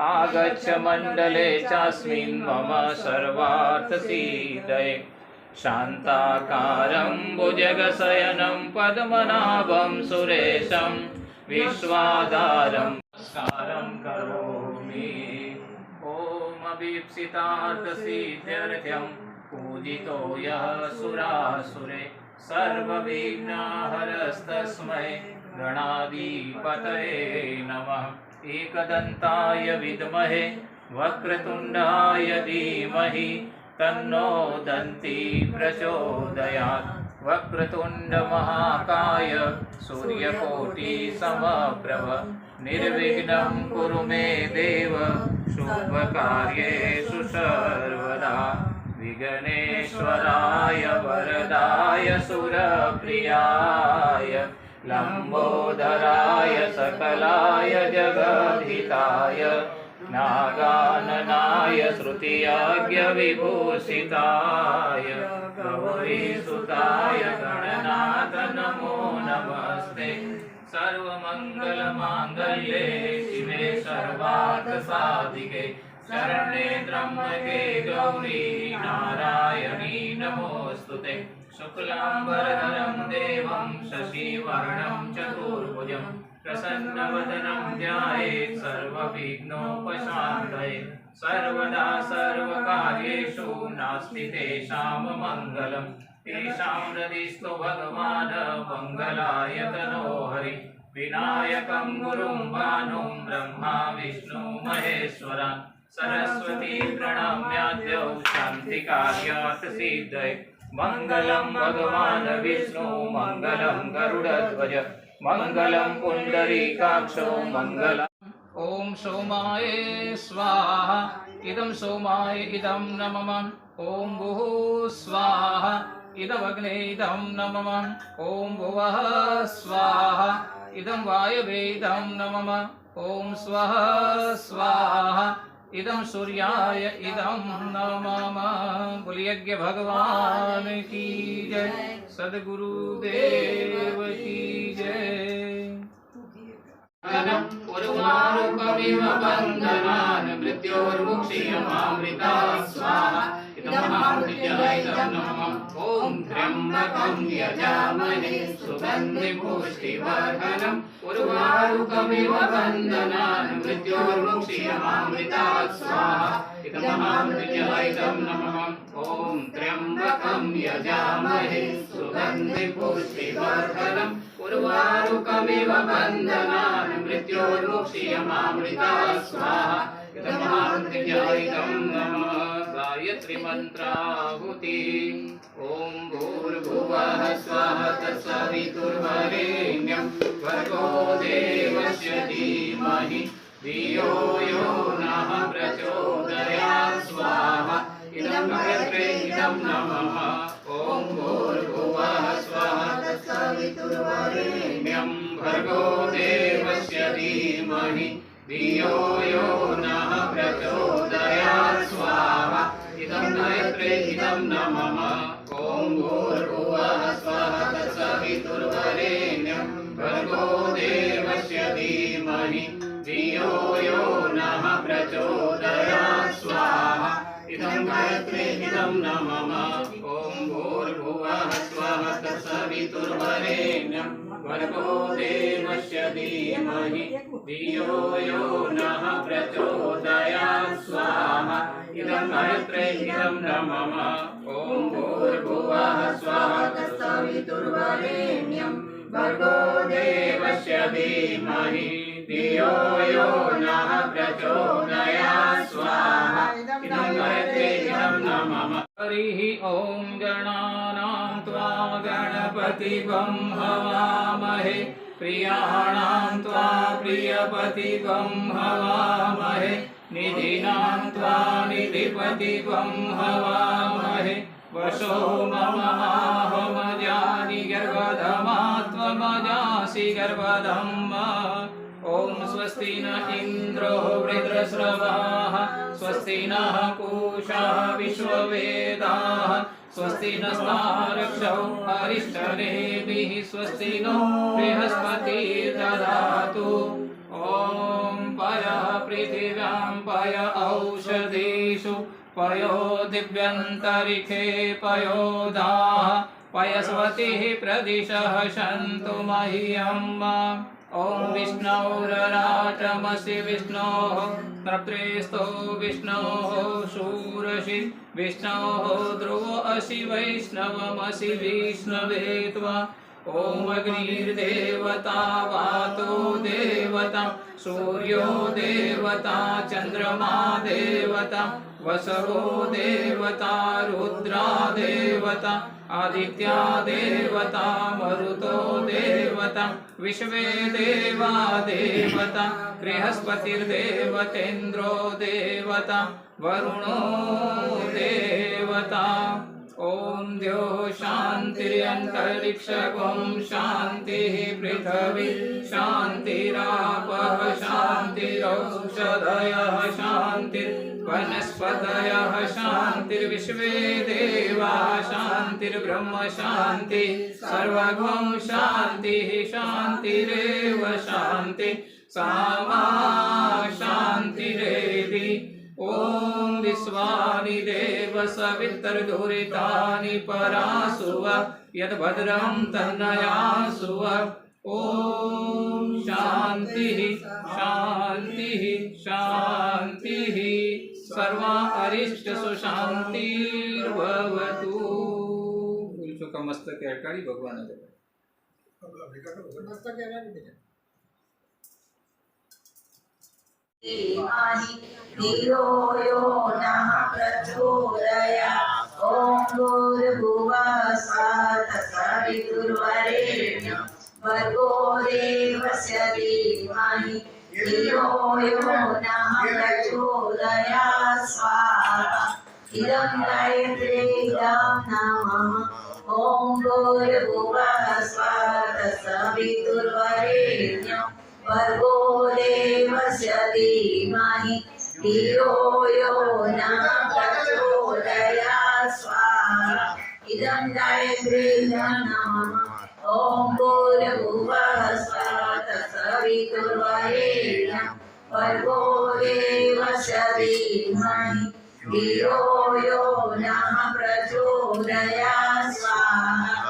आगच्छ मण्डले चास्मिन् मम सर्वार्थसिद्धये शान्ताकारं भुजगशयनं पद्मनाभं सुरेशं विश्वाधारं नमस्कारं करोमि। ॐ अभीप्सितार्थसिद्ध्यर्थं पूजितो यः सुरासुरे। सर्वविघ्नहरस्तस्मै गणाधिपतये नमः। एकदन्ताय विद्महे वक्रतुण्डाय धीमहि तन्नो दन्ति प्रचोदयात्। वक्रतुण्डमहाकाय सूर्यकोटिसमप्रभ निर्विघ्नं कुरु मे देव शुभकार्येषु सर्वदा विघ्नेश्वराय वरदाय सुरप्रियाय लम्बोदराय सकलाय जगद्धिताय नागाननाय श्रुतियाज्ञविभूषिताय। गौरीसुताय गणनाथ नमो नमस्ते। सर्वमङ्गलमाङ्गल्ये शिवे सर्वार्थसाधिके। शरणे त्र्यम्बके गौरी नारायणी नमोऽस्तु ते। शुक्लाम्बरधरं देवं शशिवर्णं चतुर्भुजं प्रसन्नवदनं ध्यायेत् सर्वविघ्नोपशान्तये। सर्वदा सर्वकार्येषु नास्ति तेषां मङ्गलं तेषां हृदिस्तु भगवान् मङ्गलाय हरि। विनायकं गुरुं भानुं ब्रह्मा, विष्णु महेश्वरा सरस्वती प्रणम्याद्यौ शान्तिकार्यात् सिद्धये। मङ्गलं भगवान् विष्णु मङ्गलं गरुडध्वज मङ्गलं पुण्डरीकाक्षो मङ्गलम् ॐ सोमाय स्वाहा इदं सोमाय इदं न मम ॐ भुः स्वाहा इदमग्ने इदं न मम ॐ भुवः स्वाहा इदं वायवे इदं न मम ॐ स्वः स्वाहा इदं सूर्याय इदम न मम बुलियज्ञ भगवान की जय। सद्गुरुदेव की जय मृत्योर्मुक्षीयमामृता। स्वाहा। त्र्यम्बकं यजामहे सुगन्धिपुष्टिवर्धनम् उर्वारुकमिव बन्धनान् मृत्योर्मुक्षीयमामृता स्वाहा। इदमहामृत्यायिदं नमः। ॐ त्र्यम्बकं यजामहे सुगन्धिपुष्टिवर्धनम् उर्वारुकमिव बन्धनान् मृत्योर्मुक्षीयमामृता स्वाहा। इदमहामृत्यायिदं नमः। गायत्री मन्त्राहुति ॐ भूर्भुवः स्वः तत्सवितुर्वरेण्यं। भर्गो देवस्य धीमहि। धियो यो नः प्रचोदयात् स्वाहा। इदं इदं नमः। ॐ भूर्भुवः स्वः तत्सवितुर्वरेण्यं। भर्गो देवस्य धीमहि। धियो यो नः इदं गायत्रे इदं नमः। ॐ स्वः तत्सवितुर्वरेण्यं भर्गो देवस्य धीमहि। धियो यो नः प्रचोदयात् स्वाहा। इदं गायत्रे, इदं नमः। ॐ भूर्भुवः स्वः भर्गो देवस्य धीमहि। धियो यो नः इदं गायत्रे इदं नमः। ॐ भूर्भुवः स्वः तत्सवितुर्वरेण्यं भर्गो देवस्य धीमहि। धियो यो नः प्रचोदयात् स्वाहा इदं गणपतिगं हवामहे प्रियाणां त्वा हवामहे निधिनां निधिपतिगं हवामहे। वशो मम आहमजानि गर्भधमात्मजासि गर्भधम् ॐ स्वस्ति न इन्द्रो वृद्रस्रवाः। स्वस्ति नः पूषः विश्ववेदाः। स्वस्ति नस्तारक्षौ अरिष्टनेभिः स्वस्ति नो बृहस्पतिर्दधातु। ॐ पयः पृथिव्यां पयो दिव्यन्तरिखे पयोधाः पयस्वतिः प्रदिशः सन्तु मह्यम् ॐ विष्णोरराटमसि विष्णोः नृत्रेस्थो विष्णोः, शूरसि विष्णोः, ध्रुवो असि वैष्णवमसि विष्णवे त्वा ॐ अग्निर्देवता वातो देवता, सूर्यो देवता चन्द्रमा देवता वसवो देवता, रुद्रा देवता, आदित्या देवता, मरुतो देवता, विश्वे देवा देवता, बृहस्पतिर्देवतेन्द्रो देवता, वरुणो देवता। ॐ द्यो शान्तिर्यन्तरिक्षगुं शान्तिः पृथिवी शान्तिरापः शान्तिरौषधयः शान्तिर्वनस्पतयः शान्तिर्विश्वे देवा शान्तिर्ब्रह्म शान्ति सर्वगुं शान्तिः शान्तिरेव शान्ति सामा शान्तिरेधि स्वामी देव सवितर स्वानि देवसवितर्दुरितानि परासुव यद्भद्रं तन्नयासुव। ॐ शांति शान्तिः शान्तिः। सर्वा कहकर ही भगवान मस्तक धियो यो नः प्रचोदया ॐ भूर्भुवः स्वः सवितुर्वरेण्यं प्रचोदया स्वाहा इदं नमः। भूर्भुवः स्वः सवितुर्वरेण्यं भर्गो देवस्य धीमहि धियो यो नः प्रचोदयात् स्वाहा। इदं गायत्रीं नमः ॐ भूर्भुवः स्वः सवितुर्वरेण्यं भर्गो देवस्य धीमहि धियो यो नः प्रचोदयात् स्वाहा।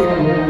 Música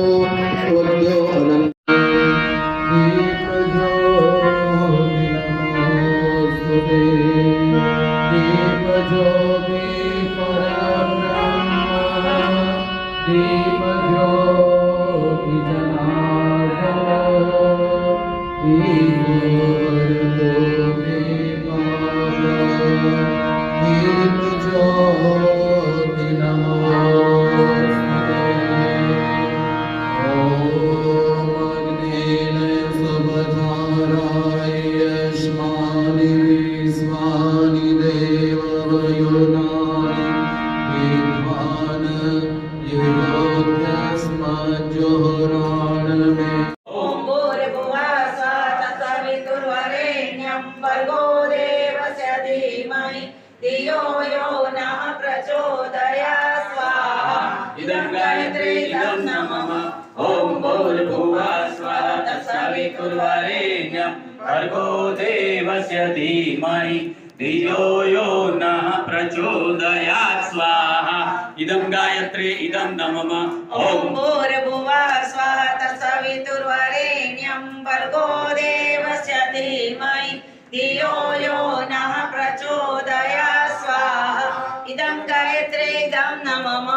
भर्गो धीमहि धियो यो नः प्रचोदयात् गायत्री इदं नमः ॐ भूर्भुवः स्वः तत्सवितुर्वरेण्यं भर्गो देवस्य धीमहि। धियो यो नः प्रचोदयात् स्वाहा इदं गायत्रे इदं नमः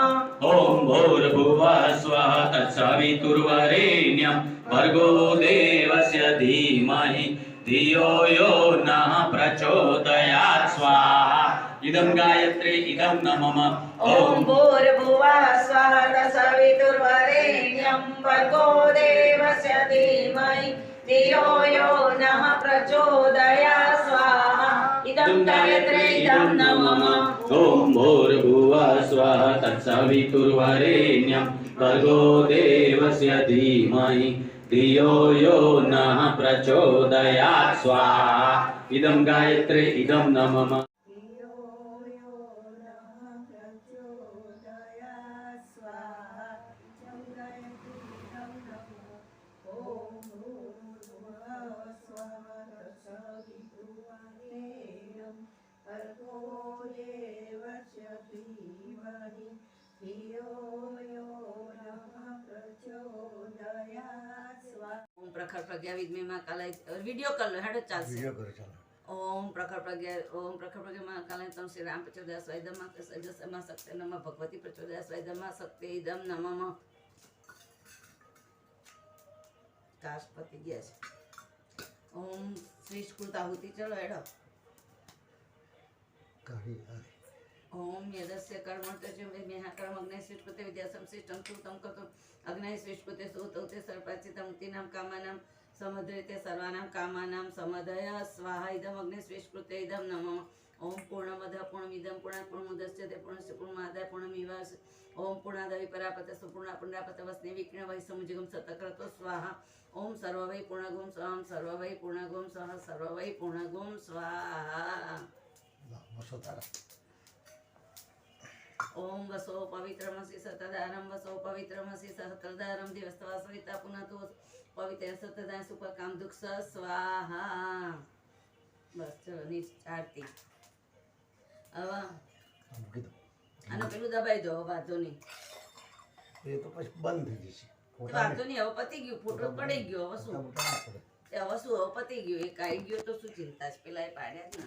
ॐ भूर्भुवः स्वः तत्सवितुर्वरेण्यं भर्गो देवस्य धीमहि। धियो यो नः प्रचोदयात् स्वाहा इदं गायत्री इदं नमः ॐ भूर्भुवः स्वः तत्सवितुर्वरेण्यं भर्गो देवस्य धीमहि। धियो यो नः प्रचोदयात् स्वाहा। इदं गायत्रे, इदं नमः। ॐ भूर्भुवः धियो यो नः प्रचोदयात् स्वाहा। इदं गायत्री, इदं नमः। नमः प्रचोदयात् ઓમ પ્રખર પ્રજ્ઞા વિદ્મે માં કાલાય વિડિયો કર લો હેડો ચાલશે વીડિયો કરો ઓમ પ્રખર પ્રજ્ઞા ઓમ પ્રખર પ્રજ્ઞા માં તમ શ્રી રામ પ્રચોદયા સ્વાયદમાં સજસમાં શક્તિ નમ ભગવતી પ્રચોદયા સ્વાયદમાં શક્તિ ઇદમ નમઃ કાશ પતિ ગયા છે ઓમ શ્રી સ્કૃત આહુતિ ચલો હેડો कार्य आहे. ओम यदस्य कर्मणस्य मेह कर्मग्नय सृष्टुते विद्यासं श्रेष्ठं श्रुतं कर्तुम् अग्नय सृष्टुते सुतौते सर्पाचितं तीनां कामानां समद्रिते सर्वानां कामानां समदय स्वाहा इदम् अग्ने स्वीष्कृते इदं नमः ओम पूर्णमद पूर्णमिदं पूर्णात् पूर्णमुदस्यते पूर्णस्य पूर्णमादाय पूर्णमिवास ओम पूर्णादवि परापत सुपूर्णा पुण्डापतवस्ने विघ्न वै समुजिगं सतक्रतो स्वाहा ओम सर्व वै पूर्णगुं स्वाहा सर्व वै पूर्णगुं स्वाहा सर्व वै पूर्णगुं स्वाहा। વસો તારા ઓમ વસો પવિત્રમસી સતદારમ વસો પવિત્રમસી સતદારમ દિવસ્તવા પુનતો પવિત્ર સતદા સુપકામ દુઃખ સ્વાહા. બસ ચલો નીચ આનો પેલું દબાઈ દો વાંધો નહીં. એ તો પછી બંધ થઈ જશે. વાંધો નહીં હવે પતી ગયું ફોટો પડી ગયો હવે શું હવે શું હવે પતી ગયું એક આવી ગયો તો શું ચિંતા છે? પેલા એ પાડ્યા જ ને.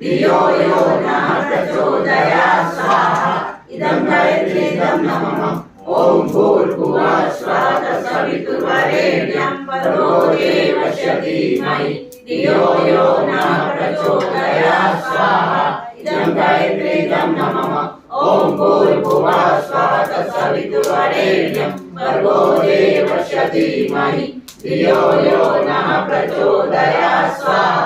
धियो यो नः प्रचोदयात् स्वाहा इदं इदं नमः ॐ भूर्भुवः स्वः तत्सवितुर्वरेण्यं भर्गो देवस्य धीमहि धियो यो नः प्रचोदयात् स्वाहा इदं इदं नमः ॐ भूर्भुवः स्वः तत्सवितुर्वरेण्यं भर्गो देवस्य धीमहि धियो यो नः प्रचोदयात् स्वाहा।